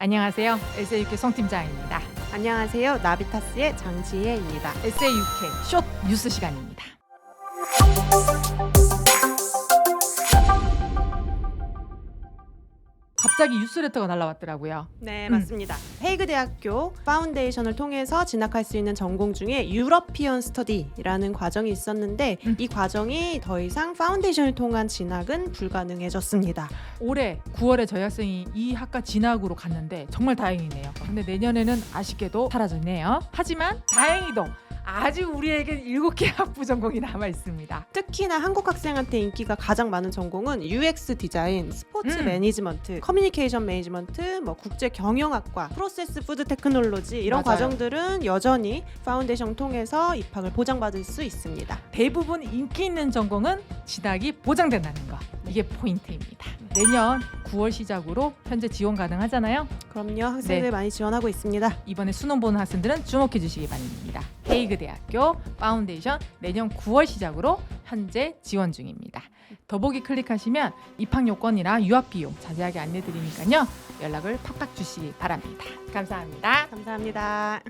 안녕하세요. SAUK 송팀장입니다. 안녕하세요. 나비타스의 장지혜입니다. SAUK 숏 뉴스 시간입니다. 갑자기 뉴스레터가 날라왔더라고요. 네, 음. 맞습니다. 헤이그 대학교 파운데이션을 통해서 진학할 수 있는 전공 중에 유러피언 스터디라는 과정이 있었는데 음. 이 과정이 더 이상 파운데이션을 통한 진학은 불가능해졌습니다. 올해 9월에 저희 학생이 이 학과 진학으로 갔는데 정말 다행이네요. 근데 내년에는 아쉽게도 사라졌네요. 하지만 다행히도 아직 우리에겐 7개 학부 전공이 남아 있습니다. 특히나 한국 학생한테 인기가 가장 많은 전공은 UX 디자인, 스포츠 음. 매니지먼트, 커뮤니케이션 매니지먼트, 뭐 국제 경영학과, 프로세스 푸드 테크놀로지 이런 맞아요. 과정들은 여전히 파운데이션 통해서 입학을 보장받을 수 있습니다. 대부분 인기 있는 전공은 진학이 보장된다는 거. 이게 포인트입니다. 내년 9월 시작으로 현재 지원 가능하잖아요. 그럼요, 학생들 네. 많이 지원하고 있습니다. 이번에 수능 보는 학생들은 주목해 주시기 바랍니다. 헤이그 대학교 파운데이션 내년 9월 시작으로 현재 지원 중입니다. 더보기 클릭하시면 입학 요건이랑 유학 비용 자세하게 안내 드리니까요. 연락을 팍팍 주시기 바랍니다. 감사합니다. 감사합니다.